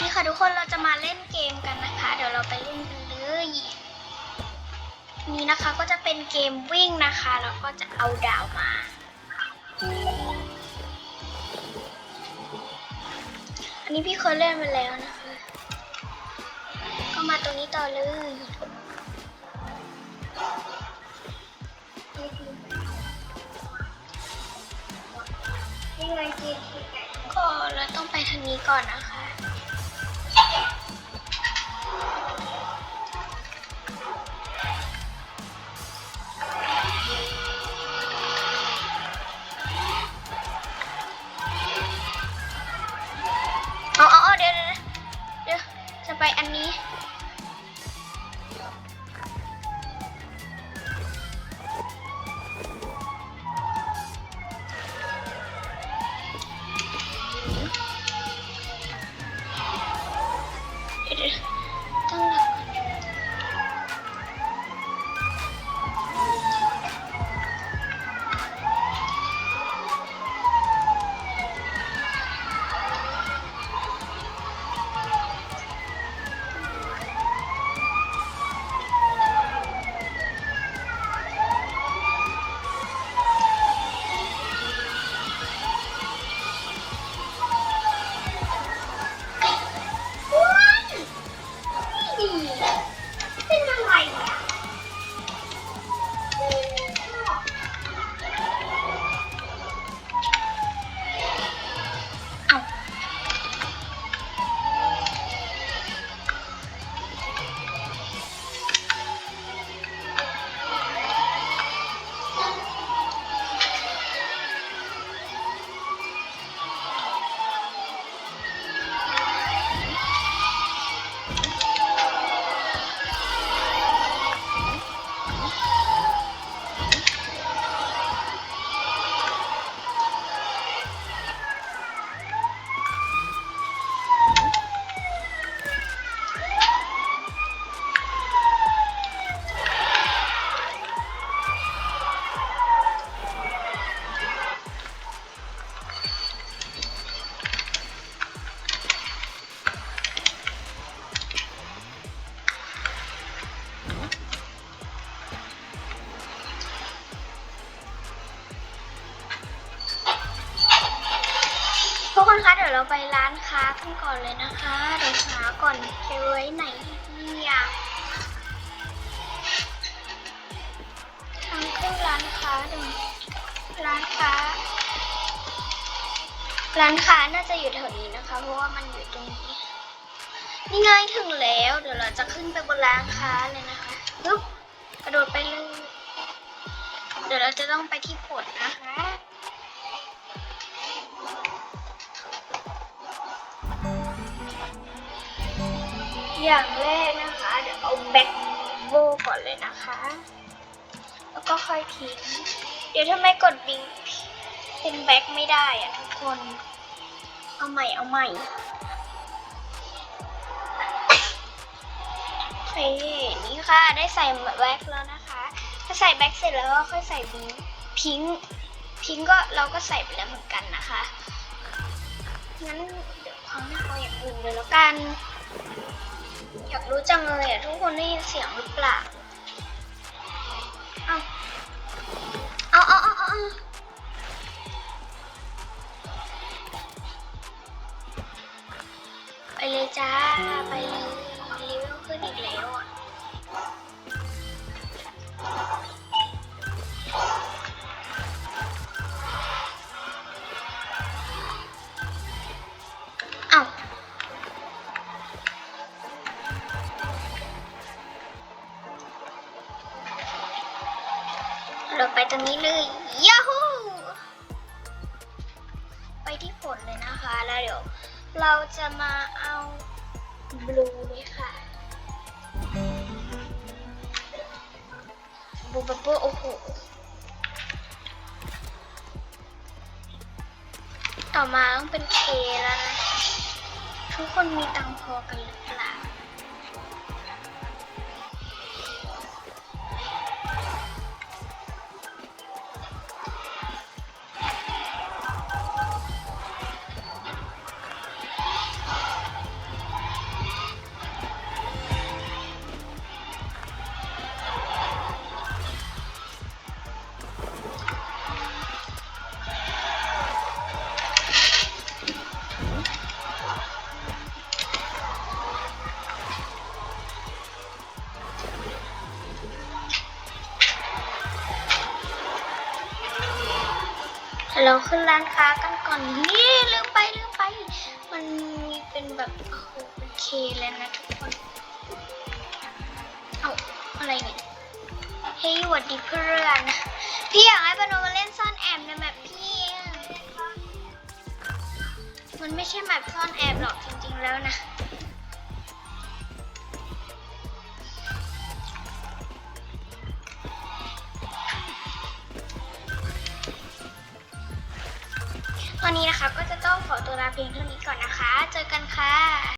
ดีค่ะทุกคนเราจะมาเล่นเกมกันนะคะ เดี๋ยวเราไปเล่นกันเลยนี่นะคะก็จะเป็นเกมวิ่งนะคะแล้วก็จะเอาดาวมา อันนี้พี่เคยเล่นมาแล้วนะคะ ก็มาตรงนี้ต่อเลยก็เราต้องไปทางนี้ก่อนนะคะ คะ เดี๋ยวเราไปร้านค้ากันก่อนเลยนะคะ เดี๋ยวหาก่อนไปไว้ไหนเนี่ยทางขึ้นร้านค้าดูร้านค้า ร้านค้าน่าจะอยู่แถวนี้นะคะ เพราะว่ามันอยู่ตรงนี้ นี่ไงถึงแล้ว เดี๋ยวเราจะขึ้นไปบนร้านค้าเลยนะคะปึ๊บกระโดดไปเลย เดี๋ยวเราจะต้องไปที่ผลนะคะ อย่างแรกนะคะ เดี๋ยวเอาแบ็คโบก่อนเลยนะคะ แล้วก็ค่อยทิ้ง เดี๋ยวทำไมกดบิงเป็นแบ็คไม่ได้อะทุกคน เอาใหม่เอาใหม่โอเคนี่ค่ะได้ใส่แบ็คแล้วนะคะ ถ้าใส่แบ็คเสร็จแล้วก็ค่อยใส่บิงพิงพิงก็เราก็ใส่ไปแล้วเหมือนกันนะคะงั้นเดี๋ยวครั้งหน้าเอาอย่างอื่นเลยแล้วกัน อยากรู้จังเลยอะทุกคนได้ยินเสียงหรือเปล่า เอาเอาเอาเอาเอาไปเลยจ้า ไปเลยเลเวลขึ้นอีกแล้วอะ เราไปตรงนี้เลยยาฮูไปที่ผลเลยนะคะ แล้วเดี๋ยวเราจะมาเอาบลูเลยค่ะบูบับเบิ้ลโอ้โหต่อมาต้องเป็นเคแล้วนะ ทุกคนมีตังพอกันหรือ เปล่าเราขึ้นร้านค้ากันก่อน นี่ลืมไปลืมไป มันมีเป็นแบบโอเคเลยนะทุกคน เอาอะไรเนี่ยเฮ้ยหวัดดีเพื่อน พี่อยากให้ปานมาเล่นซ่อนแอบในแบบพี่มันไม่ใช่แบบซ่อนแอบหรอกจริงๆแล้วนะ ตอนนี้นะคะก็จะต้องขอตัวลาเพียงเท่านี้ก่อนนะคะ เจอกันค่ะ